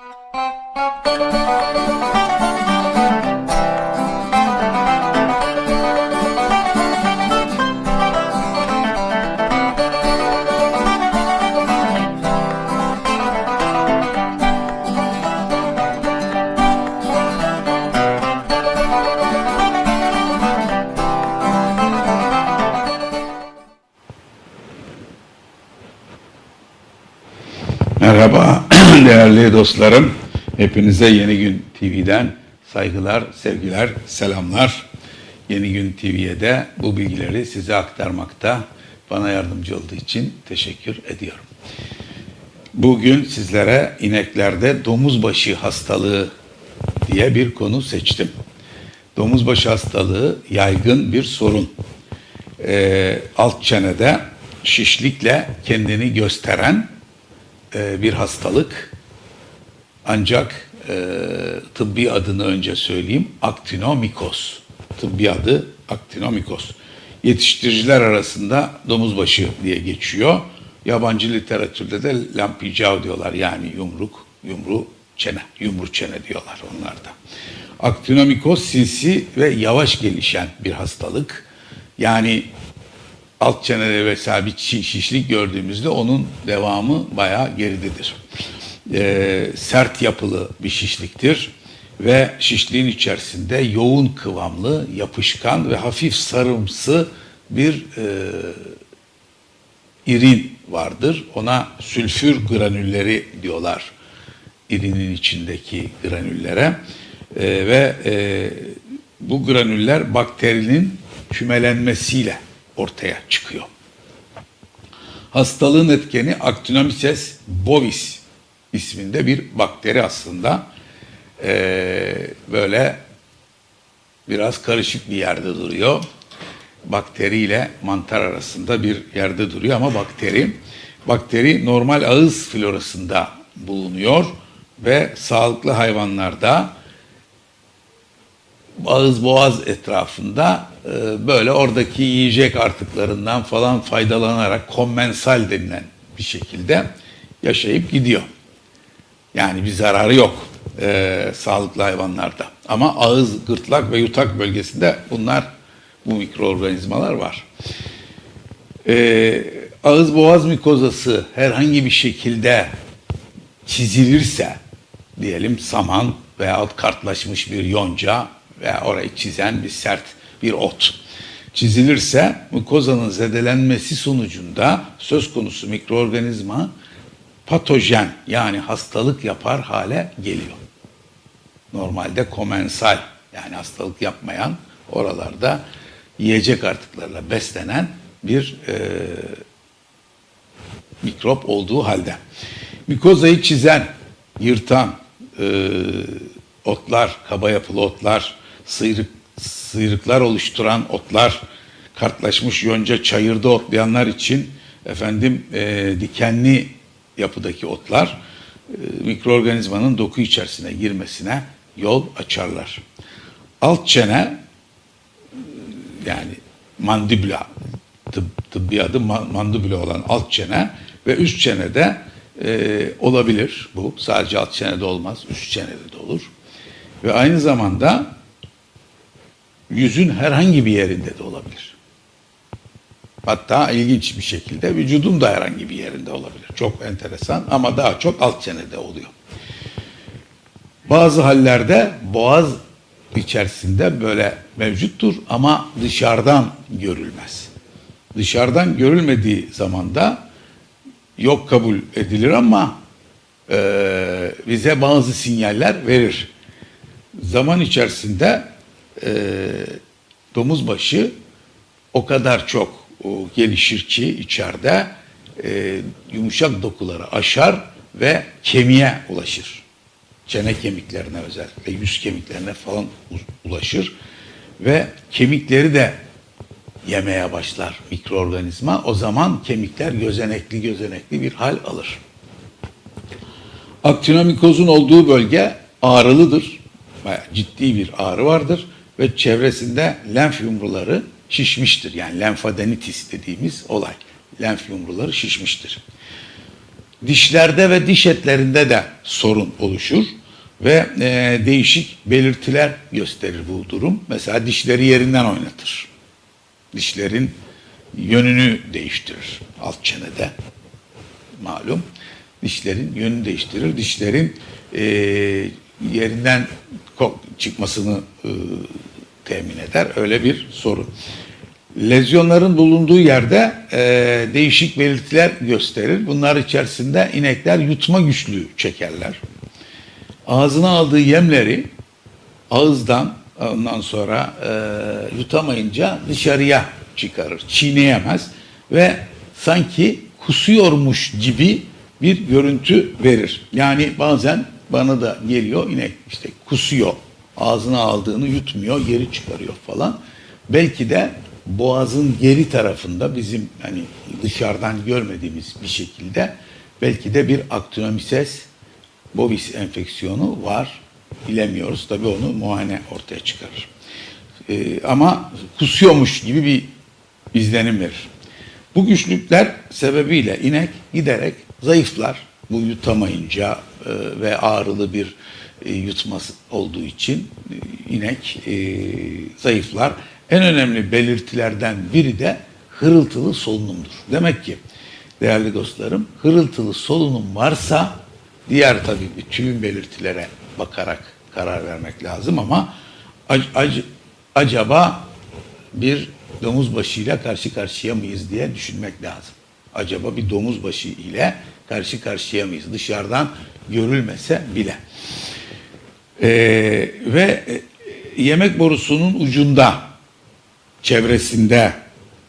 Thank you. Değerli dostlarım. Hepinize Yeni Gün TV'den saygılar, sevgiler, selamlar. Yeni Gün TV'ye de bu bilgileri size aktarmakta bana yardımcı olduğu için teşekkür ediyorum. Bugün sizlere ineklerde domuz başı hastalığı diye bir konu seçtim. Domuz başı hastalığı yaygın bir sorun. Ee, alt çenede şişlikle kendini gösteren e, bir hastalık. Ancak e, tıbbi adını önce söyleyeyim. Aktinomikos. Tıbbi adı aktinomikos. Yetiştiriciler arasında domuzbaşı diye geçiyor. Yabancı literatürde de lampijao diyorlar. Yani yumruk, yumru çene, yumru çene diyorlar onlarda. Aktinomikos sinsi ve yavaş gelişen bir hastalık. Yani alt çenede vesaire bir şi- şişlik gördüğümüzde onun devamı bayağı geridedir. Ee, sert yapılı bir şişliktir ve şişliğin içerisinde yoğun kıvamlı, yapışkan ve hafif sarımsı bir e, irin vardır. Ona sülfür granülleri diyorlar. İrinin içindeki granüllere. Ee, ve e, bu granüller bakterinin kümelenmesiyle ortaya çıkıyor. Hastalığın etkeni Actinomyces bovis isminde bir bakteri aslında. Ee, böyle biraz karışık bir yerde duruyor. Bakteri ile mantar arasında bir yerde duruyor ama bakteri bakteri normal ağız florasında bulunuyor ve sağlıklı hayvanlarda ağız boğaz etrafında e, böyle oradaki yiyecek artıklarından falan faydalanarak kommensal denilen bir şekilde yaşayıp gidiyor. Yani bir zararı yok e, sağlıklı hayvanlarda. Ama ağız, gırtlak ve yutak bölgesinde bunlar bu mikroorganizmalar var. E, ağız boğaz mikozası herhangi bir şekilde çizilirse diyelim saman veyahut kartlaşmış bir yonca veya orayı çizen bir sert bir ot çizilirse mukozanın zedelenmesi sonucunda söz konusu mikroorganizma patojen yani hastalık yapar hale geliyor. Normalde komensal yani hastalık yapmayan oralarda yiyecek artıklarla beslenen bir e, mikrop olduğu halde. Mikozayı çizen, yırtan e, otlar, kaba yapılı otlar, sıyrık, sıyrıklar oluşturan otlar, kartlaşmış yonca çayırda otlayanlar için efendim e, dikenli yapıdaki otlar e, mikroorganizmanın doku içerisine girmesine yol açarlar. Alt çene yani mandibula tıp, tıbbi adı ma- mandibula olan alt çene ve üst çenede e, olabilir bu. Sadece alt çenede olmaz, üst çenede de olur. Ve aynı zamanda yüzün herhangi bir yerinde de olabilir. Hatta ilginç bir şekilde vücudun da herhangi bir yerinde olabilir. Çok enteresan ama daha çok alt çenede oluyor. Bazı hallerde boğaz içerisinde böyle mevcuttur ama dışarıdan görülmez. Dışarıdan görülmediği zaman da yok kabul edilir ama e, bize bazı sinyaller verir. Zaman içerisinde e, domuz başı o kadar çok gelişir ki içeride e, yumuşak dokuları aşar ve kemiğe ulaşır. Çene kemiklerine özellikle yüz kemiklerine falan ulaşır ve kemikleri de yemeye başlar mikroorganizma. O zaman kemikler gözenekli gözenekli bir hal alır. Aktinomikozun olduğu bölge ağrılıdır. Bayağı ciddi bir ağrı vardır ve çevresinde lenf yumruları şişmiştir. Yani lenfadenitis dediğimiz olay. Lenf yumruları şişmiştir. Dişlerde ve diş etlerinde de sorun oluşur ve e, değişik belirtiler gösterir bu durum. Mesela dişleri yerinden oynatır. Dişlerin yönünü değiştirir alt çenede malum. Dişlerin yönünü değiştirir. Dişlerin e, yerinden çıkmasını e, temin eder. Öyle bir sorun. Lezyonların bulunduğu yerde e, değişik belirtiler gösterir. Bunlar içerisinde inekler yutma güçlüğü çekerler. Ağzına aldığı yemleri ağızdan ondan sonra e, yutamayınca dışarıya çıkarır. Çiğneyemez ve sanki kusuyormuş gibi bir görüntü verir. Yani bazen bana da geliyor inek işte kusuyor. Ağzına aldığını yutmuyor, geri çıkarıyor falan. Belki de boğazın geri tarafında bizim hani dışarıdan görmediğimiz bir şekilde belki de bir aktinomises bovis enfeksiyonu var. Bilemiyoruz. Tabii onu muayene ortaya çıkarır. Ee, ama kusuyormuş gibi bir izlenim verir. Bu güçlükler sebebiyle inek giderek zayıflar. Bu yutamayınca e, ve ağrılı bir e, yutması olduğu için e, inek e, zayıflar. En önemli belirtilerden biri de hırıltılı solunumdur. Demek ki değerli dostlarım hırıltılı solunum varsa diğer tabii bütün belirtilere bakarak karar vermek lazım ama ac- ac- acaba bir domuz başıyla karşı karşıya mıyız diye düşünmek lazım. Acaba bir domuz başı ile karşı karşıya mıyız? Dışarıdan görülmese bile. Ee, ve e, yemek borusunun ucunda, çevresinde,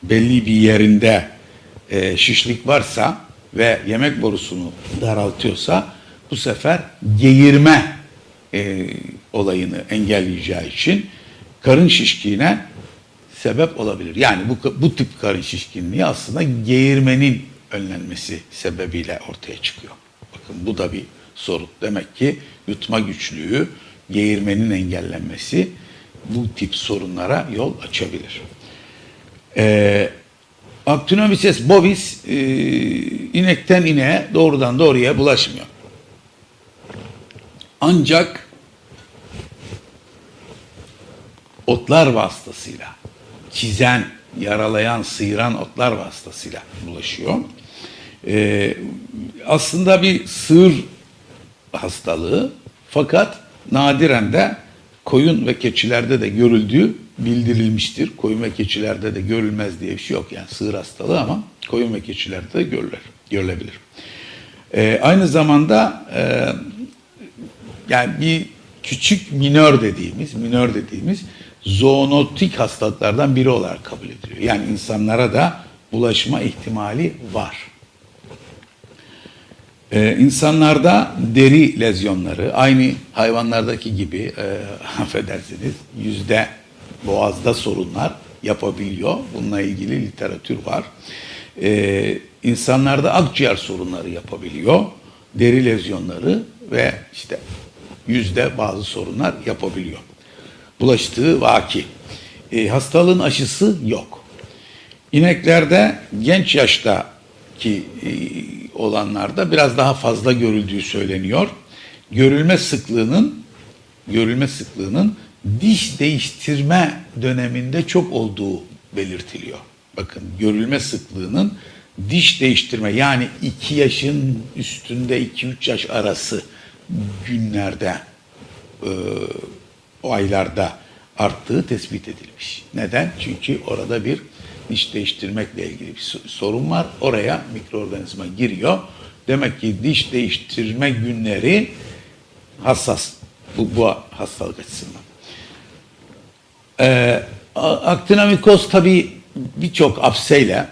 belli bir yerinde e, şişlik varsa ve yemek borusunu daraltıyorsa bu sefer geğirme e, olayını engelleyeceği için karın şişkiğine sebep olabilir. Yani bu, bu tip karın şişkinliği aslında geğirmenin önlenmesi sebebiyle ortaya çıkıyor. Bakın bu da bir sorun. Demek ki yutma güçlüğü, geğirmenin engellenmesi bu tip sorunlara yol açabilir. Ee, Actinomyces bovis e, inekten ineğe doğrudan doğruya bulaşmıyor. Ancak otlar vasıtasıyla çizen, yaralayan, sıyıran otlar vasıtasıyla bulaşıyor. Ee, aslında bir sığır hastalığı fakat nadiren de koyun ve keçilerde de görüldüğü bildirilmiştir. Koyun ve keçilerde de görülmez diye bir şey yok. Yani sığır hastalığı ama koyun ve keçilerde de görülür, görülebilir. Ee, aynı zamanda e, yani bir küçük minör dediğimiz, minör dediğimiz zoonotik hastalıklardan biri olarak kabul ediliyor. Yani insanlara da bulaşma ihtimali var. Ee, insanlarda deri lezyonları aynı hayvanlardaki gibi e, affedersiniz yüzde boğazda sorunlar yapabiliyor. Bununla ilgili literatür var. Ee, insanlarda akciğer sorunları yapabiliyor. Deri lezyonları ve işte yüzde bazı sorunlar yapabiliyor. Bulaştığı vaki. Ee, hastalığın aşısı yok. İneklerde genç yaştaki e, olanlarda biraz daha fazla görüldüğü söyleniyor. Görülme sıklığının görülme sıklığının diş değiştirme döneminde çok olduğu belirtiliyor. Bakın görülme sıklığının diş değiştirme yani 2 yaşın üstünde 2-3 yaş arası günlerde e, o aylarda arttığı tespit edilmiş. Neden? Çünkü orada bir diş değiştirmekle ilgili bir so- sorun var. Oraya mikroorganizma giriyor. Demek ki diş değiştirme günleri hassas. Bu, bu hastalık açısından. Ee, aktinomikoz tabii birçok apseyle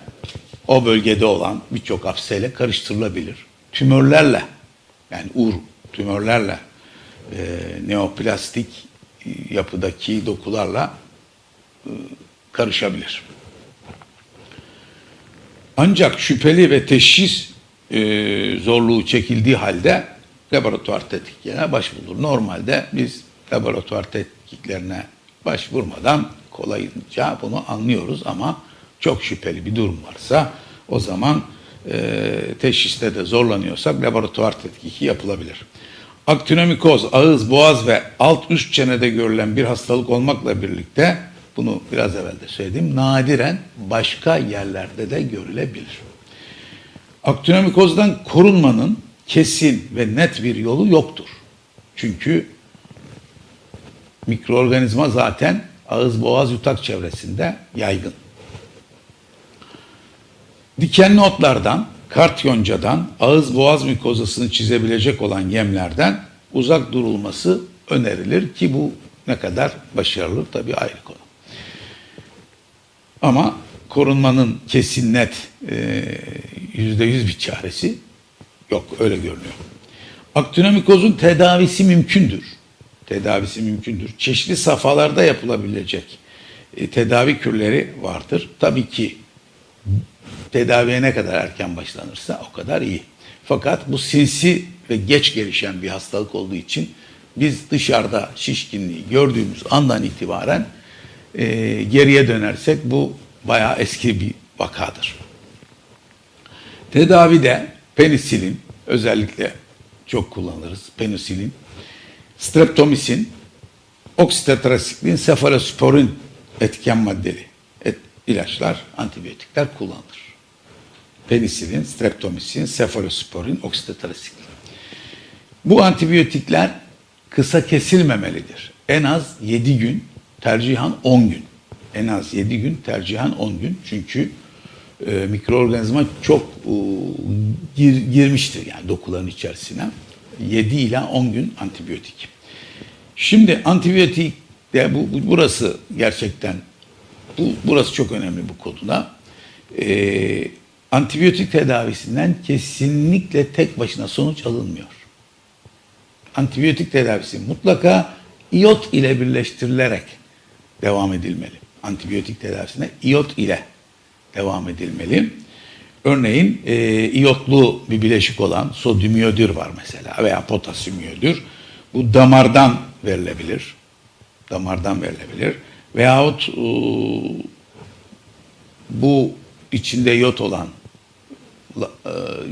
o bölgede olan birçok apseyle karıştırılabilir. Tümörlerle yani ur tümörlerle e, neoplastik yapıdaki dokularla e, karışabilir. Ancak şüpheli ve teşhis e, zorluğu çekildiği halde laboratuvar tetkiklerine başvurulur. Normalde biz laboratuvar tetkiklerine başvurmadan kolayınca bunu anlıyoruz ama çok şüpheli bir durum varsa o zaman e, teşhiste de zorlanıyorsak laboratuvar tetkiki yapılabilir. Aktinomikoz, ağız, boğaz ve alt üst çenede görülen bir hastalık olmakla birlikte bunu biraz evvel de söyledim. Nadiren başka yerlerde de görülebilir. Aktinomikozdan korunmanın kesin ve net bir yolu yoktur. Çünkü mikroorganizma zaten ağız boğaz yutak çevresinde yaygın. Dikenli otlardan, kart yoncadan, ağız boğaz mikozasını çizebilecek olan yemlerden uzak durulması önerilir ki bu ne kadar başarılı tabii ayrı konu. Ama korunmanın kesin net e, yüzde yüz bir çaresi yok öyle görünüyor. Aktinomikozun tedavisi mümkündür. Tedavisi mümkündür. Çeşitli safhalarda yapılabilecek e, tedavi kürleri vardır. Tabii ki tedaviye ne kadar erken başlanırsa o kadar iyi. Fakat bu sinsi ve geç gelişen bir hastalık olduğu için biz dışarıda şişkinliği gördüğümüz andan itibaren e, geriye dönersek bu bayağı eski bir vakadır. Tedavide penisilin özellikle çok kullanırız. Penisilin, streptomisin, oksitetrasiklin, sefalosporin etken maddeli et, ilaçlar, antibiyotikler kullanılır. Penisilin, streptomisin, sefalosporin, oksitetrasiklin. Bu antibiyotikler kısa kesilmemelidir. En az 7 gün, tercihan 10 gün. En az 7 gün, tercihan 10 gün. Çünkü e, mikroorganizma çok e, gir, girmiştir yani dokuların içerisine. 7 ile 10 gün antibiyotik. Şimdi antibiyotik de bu, bu burası gerçekten bu burası çok önemli bu konuda. E, antibiyotik tedavisinden kesinlikle tek başına sonuç alınmıyor. Antibiyotik tedavisi mutlaka iot ile birleştirilerek devam edilmeli. Antibiyotik tedavisine iot ile devam edilmeli. Örneğin e, iyotlu bir bileşik olan sodyum iyodür var mesela veya potasyum iyodür. Bu damardan verilebilir. Damardan verilebilir. Veyahut e, bu içinde iyot olan e,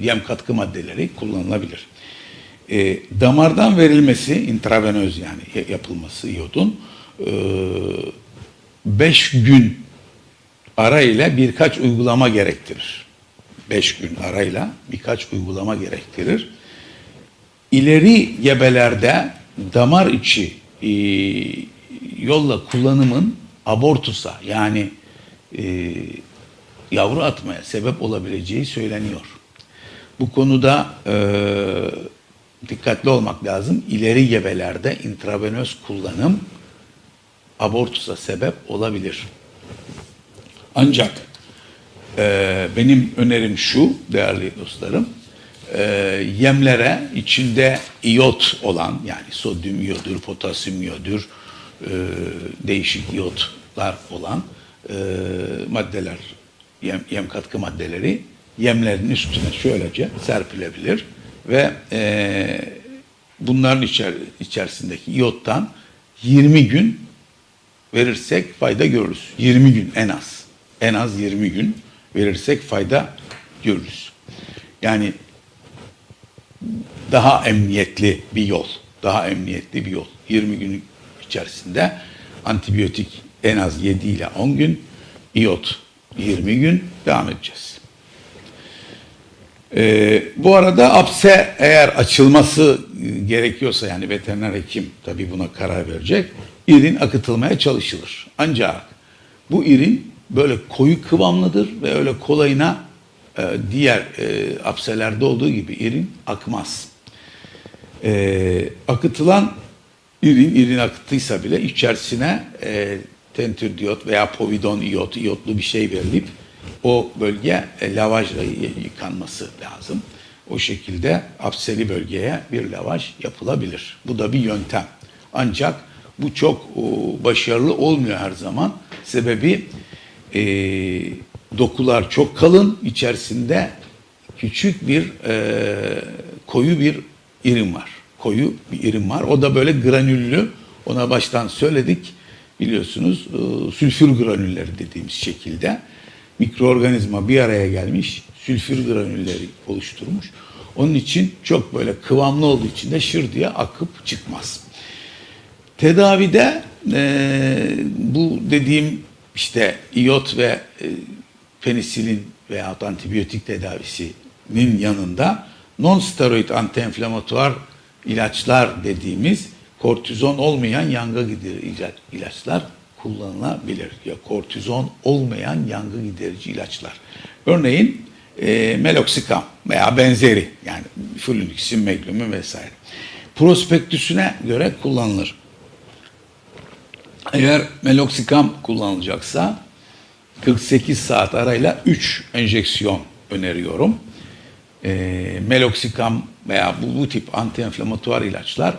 yem katkı maddeleri kullanılabilir. E, damardan verilmesi, intravenöz yani yapılması iyodun 5 gün arayla birkaç uygulama gerektirir. 5 gün arayla birkaç uygulama gerektirir. İleri gebelerde damar içi e, yolla kullanımın abortusa yani e, yavru atmaya sebep olabileceği söyleniyor. Bu konuda e, dikkatli olmak lazım. İleri gebelerde intravenöz kullanım abortusa sebep olabilir. Ancak e, benim önerim şu değerli dostlarım, e, yemlere içinde iyot olan yani sodyum iyodür, potasyum iyodür, e, değişik iyotlar olan e, maddeler, yem, yem katkı maddeleri yemlerin üstüne şöylece serpilebilir ve e, bunların içer, içerisindeki iyottan 20 gün verirsek fayda görürüz. 20 gün en az. En az 20 gün verirsek fayda görürüz. Yani daha emniyetli bir yol. Daha emniyetli bir yol. 20 gün içerisinde antibiyotik en az 7 ile 10 gün, iot 20 gün devam edeceğiz. Ee, bu arada apse eğer açılması gerekiyorsa yani veteriner hekim tabii buna karar verecek. İrin akıtılmaya çalışılır. Ancak bu irin böyle koyu kıvamlıdır ve öyle kolayına e, diğer e, apselerde olduğu gibi irin akmaz. E, akıtılan irin, irin akıttıysa bile içerisine e, tentür diyot veya povidon iyot, iyotlu bir şey verilip o bölge e, lavajla yıkanması lazım. O şekilde apseli bölgeye bir lavaj yapılabilir. Bu da bir yöntem. Ancak bu çok başarılı olmuyor her zaman. Sebebi e, dokular çok kalın, içerisinde küçük bir e, koyu bir irim var. Koyu bir irim var. O da böyle granüllü. Ona baştan söyledik. Biliyorsunuz e, sülfür granülleri dediğimiz şekilde mikroorganizma bir araya gelmiş sülfür granülleri oluşturmuş. Onun için çok böyle kıvamlı olduğu için de şır diye akıp çıkmaz. Tedavide e, bu dediğim işte iot ve e, penisilin veya antibiyotik tedavisinin yanında non-steroid antiinflamatuar ilaçlar dediğimiz kortizon olmayan yangı giderici ila- ilaçlar kullanılabilir. Ya kortizon olmayan yangı giderici ilaçlar. Örneğin e, meloxicam veya benzeri yani flunixin, meglum'un vesaire. Prospektüsüne göre kullanılır. Eğer meloxicam kullanılacaksa 48 saat arayla 3 enjeksiyon öneriyorum. E, meloxicam veya bu, bu tip antiinflamatuar ilaçlar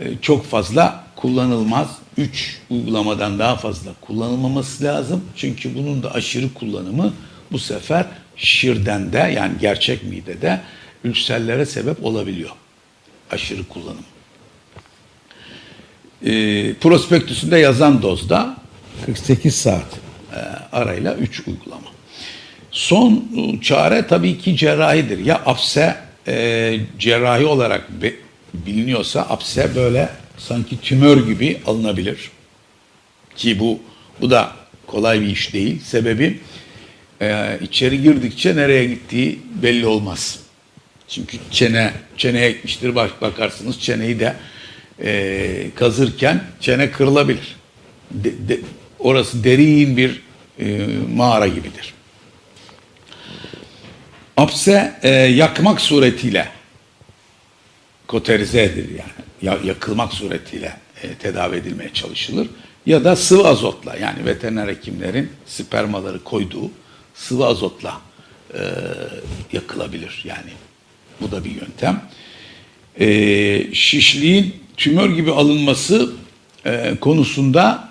e, çok fazla kullanılmaz. 3 uygulamadan daha fazla kullanılmaması lazım. Çünkü bunun da aşırı kullanımı bu sefer şirden de yani gerçek midede ülserlere sebep olabiliyor. Aşırı kullanım. E, prospektüsünde yazan dozda 48 saat e, arayla 3 uygulama. Son e, çare tabii ki cerrahidir. Ya apse e, cerrahi olarak be- biliniyorsa apse böyle sanki tümör gibi alınabilir. Ki bu bu da kolay bir iş değil. Sebebi e, içeri girdikçe nereye gittiği belli olmaz. Çünkü çene çeneye gitmiştir bak bakarsınız çeneyi de e, kazırken çene kırılabilir. De- de- orası derin bir e, mağara gibidir. Apse e, yakmak suretiyle koterize edilir yani ya, yakılmak suretiyle e, tedavi edilmeye çalışılır. Ya da sıvı azotla yani veteriner hekimlerin spermaları koyduğu sıvı azotla e, yakılabilir yani. Bu da bir yöntem. E, şişliğin tümör gibi alınması e, konusunda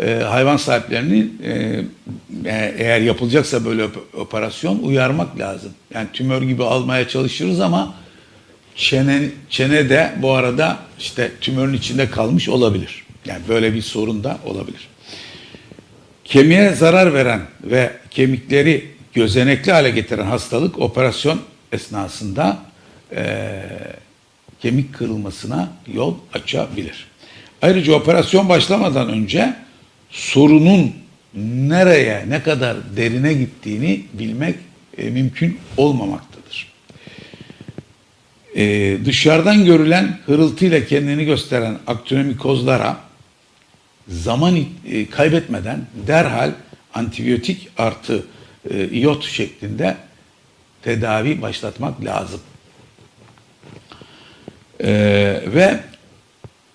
e, hayvan sahiplerinin e, e, eğer yapılacaksa böyle op- operasyon uyarmak lazım. Yani tümör gibi almaya çalışırız ama çene, çene de bu arada işte tümörün içinde kalmış olabilir. Yani böyle bir sorun da olabilir. Kemiğe zarar veren ve kemikleri gözenekli hale getiren hastalık operasyon esnasında eee, kemik kırılmasına yol açabilir. Ayrıca operasyon başlamadan önce sorunun nereye, ne kadar derine gittiğini bilmek e, mümkün olmamaktadır. Ee, dışarıdan görülen hırıltıyla kendini gösteren aktinomikozlara zaman e, kaybetmeden derhal antibiyotik artı e, iot şeklinde tedavi başlatmak lazım. Ee, ve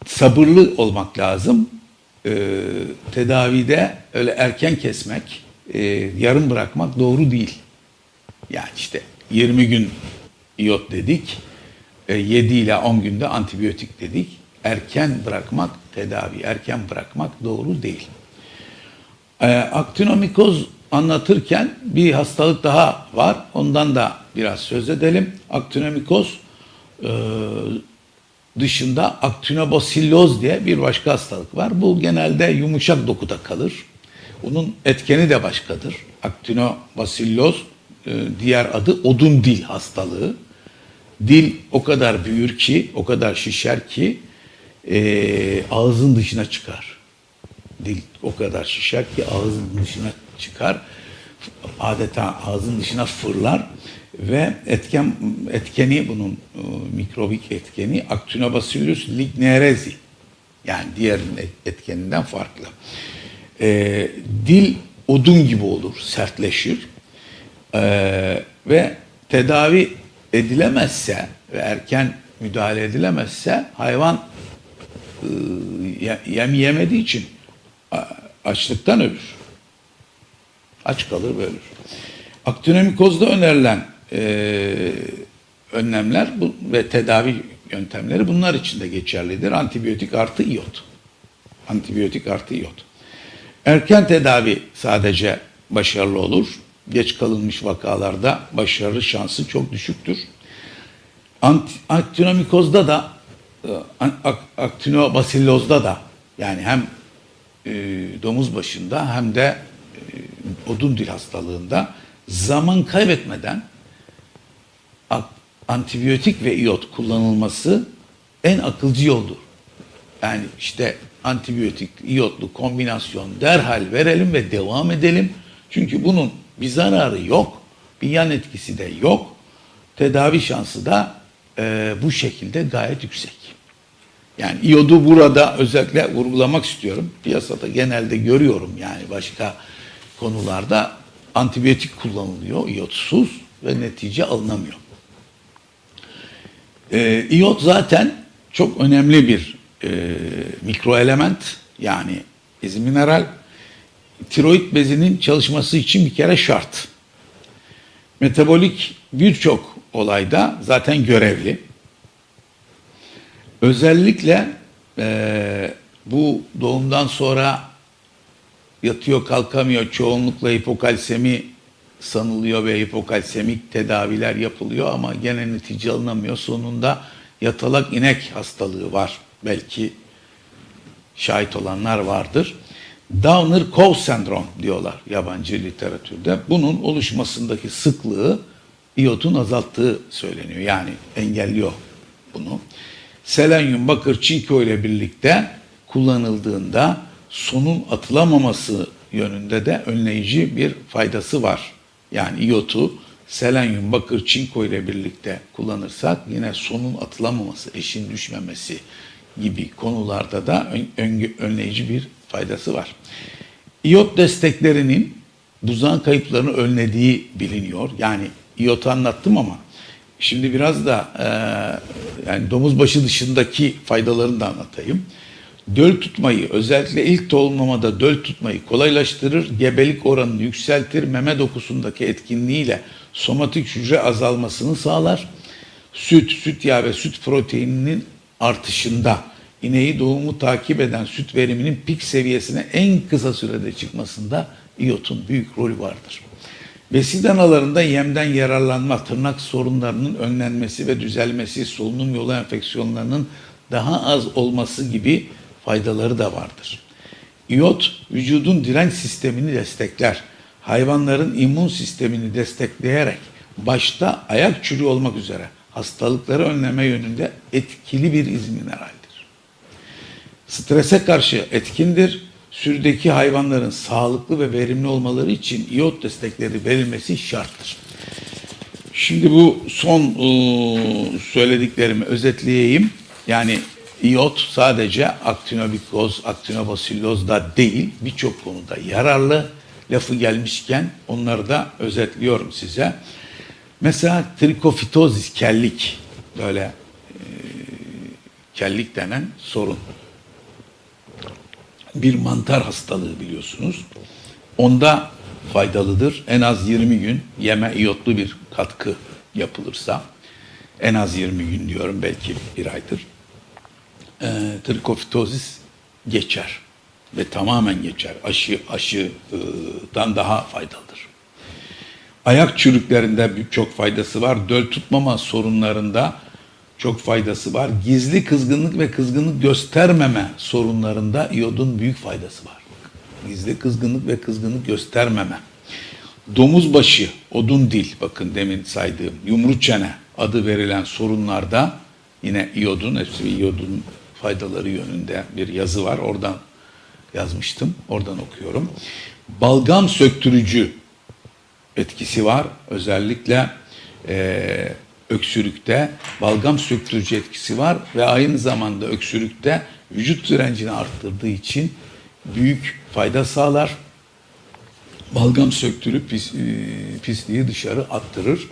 sabırlı olmak lazım. Ee, tedavide öyle erken kesmek, e, yarım bırakmak doğru değil. Yani işte 20 gün iot dedik, e, 7 ile 10 günde antibiyotik dedik. Erken bırakmak tedavi, erken bırakmak doğru değil. E, aktinomikoz anlatırken bir hastalık daha var. Ondan da biraz söz edelim. Aktinomikoz e, dışında aktinobasiloz diye bir başka hastalık var. Bu genelde yumuşak dokuda kalır. Bunun etkeni de başkadır. Aktinobasiloz e, diğer adı odun dil hastalığı. Dil o kadar büyür ki, o kadar şişer ki e, ağzın dışına çıkar. Dil o kadar şişer ki ağzın dışına çıkar. Adeta ağzın dışına fırlar ve etken etkeni bunun e, mikrobik etkeni Actinobacillus lignerezi. Yani diğer etkeninden farklı. E, dil odun gibi olur, sertleşir. E, ve tedavi edilemezse ve erken müdahale edilemezse hayvan e, ye- yem yemediği için açlıktan ölür. Aç kalır ve ölür. Aktinomikozda önerilen e, önlemler bu, ve tedavi yöntemleri bunlar için de geçerlidir. Antibiyotik artı iot. Antibiyotik artı iot. Erken tedavi sadece başarılı olur. Geç kalınmış vakalarda başarı şansı çok düşüktür. Ant- Aktinomikozda da e, aktinobasillozda da yani hem e, domuz başında hem de e, odun dil hastalığında zaman kaybetmeden antibiyotik ve iyot kullanılması en akılcı yoldur. Yani işte antibiyotik, iyotlu kombinasyon derhal verelim ve devam edelim. Çünkü bunun bir zararı yok, bir yan etkisi de yok. Tedavi şansı da e, bu şekilde gayet yüksek. Yani iyodu burada özellikle vurgulamak istiyorum. Piyasada genelde görüyorum yani başka konularda antibiyotik kullanılıyor iyotsuz ve netice alınamıyor. Ee, iyot zaten çok önemli bir e, mikroelement yani izmineral. Tiroid bezinin çalışması için bir kere şart. Metabolik birçok olayda zaten görevli. Özellikle e, bu doğumdan sonra yatıyor kalkamıyor çoğunlukla hipokalsemi sanılıyor ve hipokalsemik tedaviler yapılıyor ama gene netice alınamıyor. Sonunda yatalak inek hastalığı var. Belki şahit olanlar vardır. Downer-Coe sendrom diyorlar yabancı literatürde. Bunun oluşmasındaki sıklığı iyotun azalttığı söyleniyor. Yani engelliyor bunu. Selenyum, bakır, çinko ile birlikte kullanıldığında sonun atılamaması yönünde de önleyici bir faydası var. Yani iyotu selenyum, bakır, çinko ile birlikte kullanırsak yine sonun atılamaması, eşin düşmemesi gibi konularda da ön- önleyici bir faydası var. İyot desteklerinin buzağın kayıplarını önlediği biliniyor. Yani iyotu anlattım ama şimdi biraz da e, yani domuz başı dışındaki faydalarını da anlatayım. Döl tutmayı özellikle ilk tohumlamada döl tutmayı kolaylaştırır, gebelik oranını yükseltir, meme dokusundaki etkinliğiyle somatik hücre azalmasını sağlar. Süt, süt yağı ve süt proteininin artışında ineği doğumu takip eden süt veriminin pik seviyesine en kısa sürede çıkmasında iyotun büyük rolü vardır. Besin analarında yemden yararlanma, tırnak sorunlarının önlenmesi ve düzelmesi, solunum yolu enfeksiyonlarının daha az olması gibi faydaları da vardır. İyot vücudun direnç sistemini destekler. Hayvanların immün sistemini destekleyerek başta ayak çürüğü olmak üzere hastalıkları önleme yönünde etkili bir izmineraldir. Strese karşı etkindir. Sürüdeki hayvanların sağlıklı ve verimli olmaları için iyot destekleri verilmesi şarttır. Şimdi bu son ıı, söylediklerimi özetleyeyim. Yani iyot sadece aktinobikoz, aktinobasiloz da değil birçok konuda yararlı. Lafı gelmişken onları da özetliyorum size. Mesela trikofitozis, kellik böyle e, kellik denen sorun. Bir mantar hastalığı biliyorsunuz. Onda faydalıdır. En az 20 gün yeme iyotlu bir katkı yapılırsa en az 20 gün diyorum belki bir aydır. E, trikofitozis geçer ve tamamen geçer. Aşı aşıdan daha faydalıdır. Ayak çürüklerinde çok faydası var. Döl tutmama sorunlarında çok faydası var. Gizli kızgınlık ve kızgınlık göstermeme sorunlarında iyodun büyük faydası var. Gizli kızgınlık ve kızgınlık göstermeme. Domuz başı, odun dil bakın demin saydığım yumru çene adı verilen sorunlarda yine iyodun, hepsi iyodun faydaları yönünde bir yazı var. Oradan yazmıştım. Oradan okuyorum. Balgam söktürücü etkisi var. Özellikle eee, öksürükte balgam söktürücü etkisi var ve aynı zamanda öksürükte vücut direncini arttırdığı için büyük fayda sağlar. Balgam söktürüp pis, e, pisliği dışarı attırır.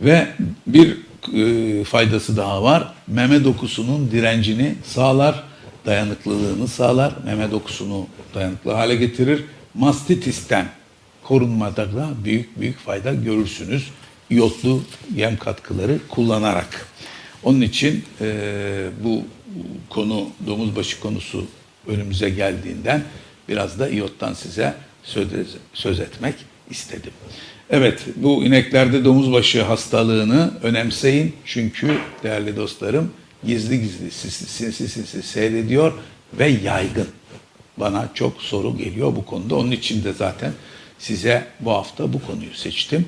Ve bir e, faydası daha var. Meme dokusunun direncini sağlar, dayanıklılığını sağlar. Meme dokusunu dayanıklı hale getirir. Mastitisten korunmada da büyük büyük fayda görürsünüz. İyotlu yem katkıları kullanarak. Onun için e, bu konu domuz başı konusu önümüze geldiğinden biraz da iyottan size söz, söz etmek istedim. Evet bu ineklerde domuz başı hastalığını önemseyin. Çünkü değerli dostlarım gizli gizli sinsi sinsi, sinsi seyrediyor ve yaygın. Bana çok soru geliyor bu konuda. Onun için de zaten size bu hafta bu konuyu seçtim.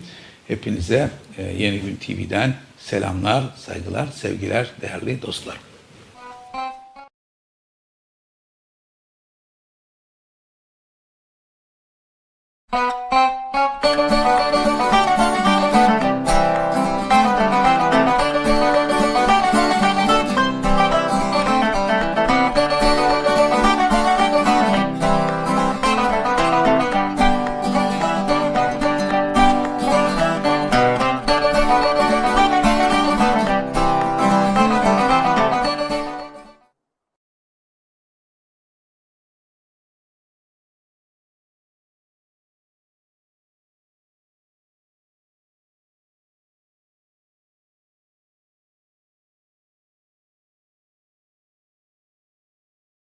Hepinize e, Yeni Gün TV'den selamlar, saygılar, sevgiler değerli dostlar.